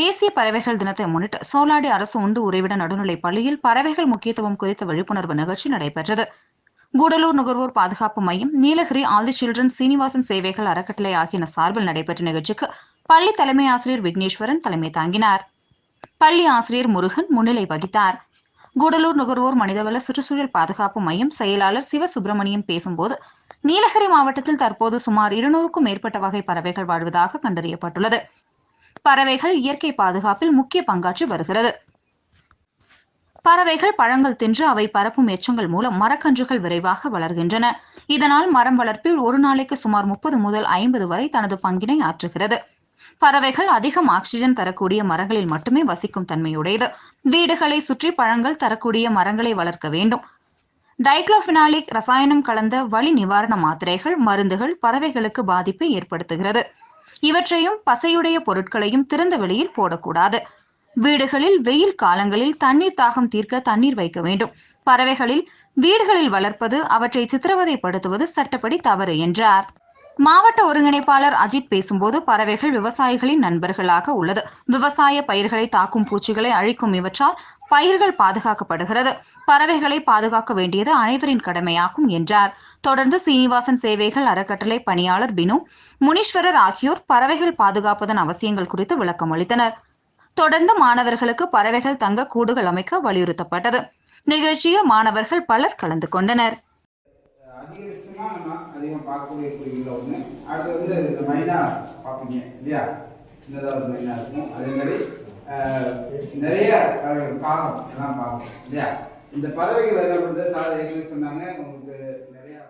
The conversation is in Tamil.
தேசிய பறவைகள் தினத்தை முன்னிட்டு சோலாடி அரசு உண்டு உறைவிட நடுநிலைப் பள்ளியில் பறவைகள் முக்கியத்துவம் குறித்த விழிப்புணர்வு நிகழ்ச்சி நடைபெற்றது. கூடலூர் நுகர்வோர் பாதுகாப்பு மையம் Nilgiri all the children Srinivasan சேவைகள் அறக்கட்டளை ஆகியன சார்பில் நடைபெற்ற நிகழ்ச்சிக்கு பள்ளி தலைமை ஆசிரியர் விக்னேஸ்வரன் தலைமை தாங்கினார். பள்ளி ஆசிரியர் முருகன் முன்னிலை வகித்தார். கூடலூர் நுகர்வோர் மனிதவள சுற்றுச்சூழல் பாதுகாப்பு மையம் செயலாளர் சிவசுப்பிரமணியம் பேசும்போது நீலகிரி மாவட்டத்தில் தற்போது சுமார் இருநூறுக்கும் மேற்பட்ட வகை பறவைகள் வாழ்வதாக கண்டறியப்பட்டுள்ளது. பறவைகள் இயற்கை பாதுகாப்பில் முக்கிய பங்காற்றி வருகிறது. பறவைகள் பழங்கள் தின்று அவை பரப்பும் எச்சங்கள் மூலம் மரக்கன்றுகள் விரைவாக வளர்கின்றன. இதனால் மரம் வளர்ப்பில் ஒரு நாளைக்கு சுமார் முப்பது முதல் ஐம்பது வரை தனது பங்கினை ஆற்றுகிறது. பறவைகள் அதிகம் ஆக்சிஜன் தரக்கூடிய மரங்களில் மட்டுமே வசிக்கும் தன்மையுடையது. வீடுகளை சுற்றி பழங்கள் தரக்கூடிய மரங்களை வளர்க்க வேண்டும். டைக்ளோபினாலிக் ரசாயனம் கலந்த வலி நிவாரண மாத்திரைகள் மருந்துகள் பறவைகளுக்கு பாதிப்பை ஏற்படுத்துகிறது. இவற்றையும் பசையுடைய பொருட்களையும் திறந்த வெளியில் போடக்கூடாது. வீடுகளில் வெயில் காலங்களில் தண்ணீர் தாகம் தீர்க்க தண்ணீர் வைக்க வேண்டும். பறவைகளில் வீடுகளில் வளர்ப்பது அவற்றை சித்திரவதைப்படுத்துவது சட்டப்படி தவறு என்றார். மாவட்ட ஒருங்கிணைப்பாளர் அஜித் பேசும்போது பறவைகள் விவசாயிகளின் நண்பர்களாக உள்ளது. விவசாய பயிர்களை தாக்கும் பூச்சிகளை அழிக்கும் இவற்றால் பயிர்கள் பாதுகாக்கப்படுகிறது. பறவைகளை பாதுகாக்க வேண்டியது அனைவரின் கடமையாகும் என்றார். தொடர்ந்து சீனிவாசன் சேவைகள் அறக்கட்டளை பணியாளர் பினு முனீஸ்வரர் ஆகியோர் பறவைகள் பாதுகாப்பதன் அவசியங்கள் குறித்து விளக்கம் அளித்தனர். தொடர்ந்து மாணவர்களுக்கு பறவைகள் தங்க கூடுகள் அமைக்க வலியுறுத்தப்பட்டது. நிகழ்ச்சியில் மாணவர்கள் பலர் கலந்து கொண்டனர். நம்ம அதிகம் பார்க்கக்கூடிய குருவிகள் ஒன்று அடுத்து வந்து இந்த மைனா பார்ப்பீங்க இல்லையா? சின்னதாக ஒரு மைனா இருக்கும். அதே மாதிரி நிறைய காகம் எல்லாம் பார்க்கணும் இல்லையா? இந்த பறவைகள் என்ன பண்ணுறது சார் எங்களுக்கு சொன்னாங்க உங்களுக்கு நிறையா